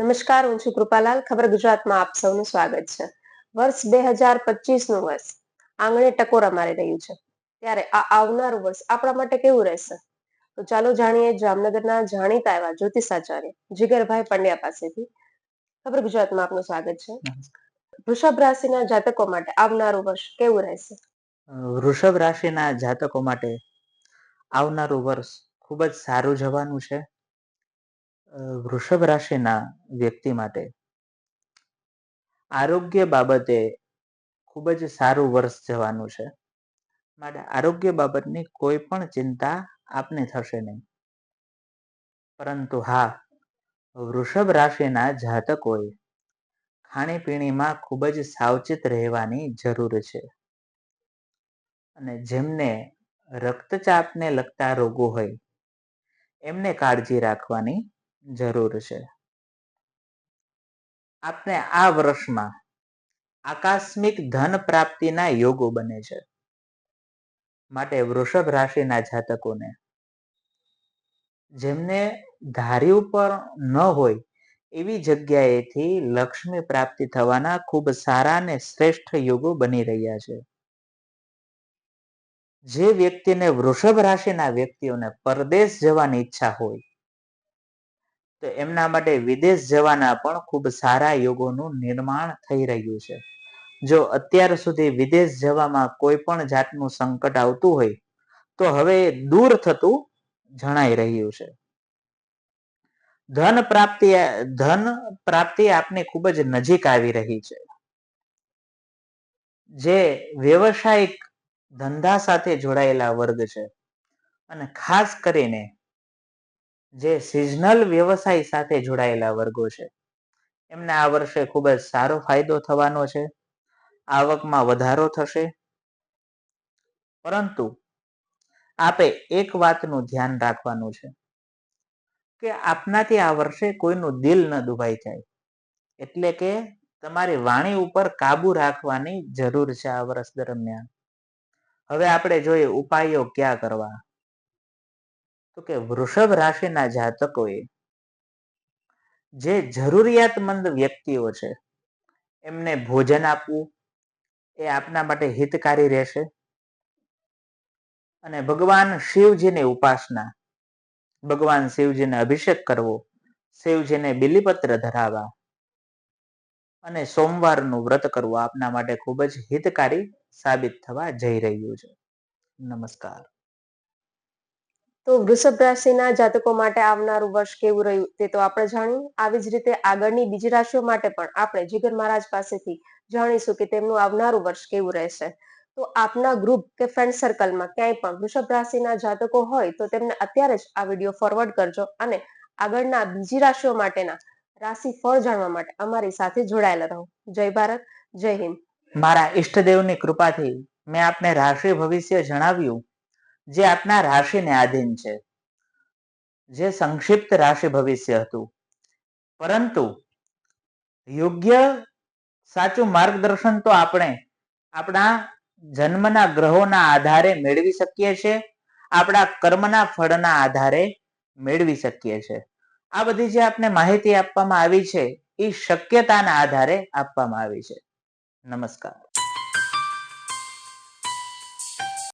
નમસ્કાર હું છું કૃપાલાલ. ખબર ગુજરાતમાં આપ સૌનું સ્વાગત છે. વર્ષ બે હજાર પચીસનું વર્ષ. આંગણે ટકોરા મારી રહ્યું છે. ત્યારે આ આવનારું વર્ષ આપણા માટે કેવું રહેશે? તો ચાલો જાણીએ જામનગરના જાણીતા એવા જ્યોતિષાચાર્ય જીગરભાઈ પંડ્યા પાસેથી. ખબર ગુજરાતમાં આપનું સ્વાગત છે. વૃષભ રાશિના જાતકો માટે આવનારું વર્ષ કેવું રહેશે? વૃષભ રાશિના જાતકો માટે આવનારું વર્ષ ખૂબ જ સારું જવાનું છે. વૃષભ રાશિના વ્યક્તિ માટે આરોગ્ય બાબતે ખૂબ જ સારું વર્ષ જવાનું છે. માટે આરોગ્ય બાબતની કોઈ પણ ચિંતા આપને થશે નહીં. પરંતુ હા, વૃષભ રાશિના જાતકોએ ખાણીપીણીમાં ખૂબ જ સાવચેત રહેવાની જરૂર છે. અને જેમને રક્તચાપને લગતા રોગો હોય, એમને કાળજી રાખવાની જરૂર છે. આપને આ વર્ષમાં આકસ્મિક ધન પ્રાપ્તિના યોગો બને છે. માટે વૃષભ રાશિના જાતકોને જેમને ધાર્યું પર ન હોય એવી જગ્યાએથી લક્ષ્મી પ્રાપ્તિ થવાના ખૂબ સારા અને શ્રેષ્ઠ યોગો બની રહ્યા છે. જે વ્યક્તિને વૃષભ રાશિના વ્યક્તિઓને પરદેશ જવાની ઈચ્છા હોય તો એમના માટે વિદેશ જવાના પણ ખૂબ સારા યોગોનું નિર્માણ થઈ રહ્યું છે. જો અત્યાર સુધી વિદેશ જવામાં કોઈ પણ જાતનું સંકટ આવતું હોય, તો હવે દૂર થતું જણાઈ રહ્યું છે. ધન પ્રાપ્તિ ધન પ્રાપ્તિ આપને ખૂબ જ નજીક આવી રહી છે. જે વ્યવસાયિક ધંધા સાથે જોડાયેલા વર્ગ છે. અને ખાસ કરીને જે સિઝનલ વ્યવસાય સાથે જોડાયેલા વર્ગો છે. એમને આ વર્ષે ખૂબ જ સારો ફાયદો થવાનો છે. આવકમાં વધારો થશે. પરંતુ આપે એક વાતનું ધ્યાન રાખવાનું છે કે આપનાથી આ વર્ષે કોઈનું દિલ ન દુભાઈ જાય. એટલે કે તમારી વાણી ઉપર કાબુ રાખવાની જરૂર છે આ વર્ષ દરમિયાન. હવે આપણે જોઈએ ઉપાયો ક્યાં કરવા? તો કે વૃષભ રાશિના જાતકોએ જે જરૂરિયાતમંદ વ્યક્તિઓ છે, એમને ભોજન આપવું, એ આપના માટે હિતકારી રહેશે. અને ભગવાન શિવજીની ઉપાસના, ભગવાન શિવજીને અભિષેક કરવો, શિવજીને બિલીપત્ર ધરાવવા અને સોમવારનું વ્રત કરવું આપના માટે ખૂબ જ હિતકારી સાબિત થવા જઈ રહ્યું છે. નમસ્કાર. તો વૃષભ રાશિના જાતકો માટે આવનારું વર્ષ કેવું રહ્યું તે તો આપણે જાણ્યું આવી જ રીતે આગળની બીજી રાશિઓ માટે પણ આપણે જીગર મહારાજ પાસેથી જાણીશું કે તેમનું આવનારું વર્ષ કેવું રહેશે. તો આપના ગ્રુપ કે ફ્રેન્ડ સર્કલમાં ક્યાંય પણ વૃષભ રાશિના જાતકો હોય તો તેમને અત્યારે જ આ વીડિયો ફોરવર્ડ કરજો અને આગળના બીજી રાશિઓ માટેના રાશિ ફળ જાણવા માટે અમારી સાથે જોડાયેલા રહો. જય ભારત, જય હિન્દ. મારા ઈષ્ટદેવની કૃપાથી મેં આપને રાશિ ભવિષ્ય જણાવ્યું. જે આપના રાશિને આધીન છે. જે સંક્ષિપ્ત રાશિ ભવિષ્ય હતું. પરંતુ યોગ્ય સાચું માર્ગદર્શન તો આપણે આપણા જન્મના ગ્રહોના આધારે મેળવી શકીએ છીએ. આપણા કર્મના ફળના આધારે મેળવી શકીએ છીએ. આ બધી જે આપને માહિતી આપવામાં આવી છે એ શક્યતાના આધારે આપવામાં આવી છે. નમસ્કાર.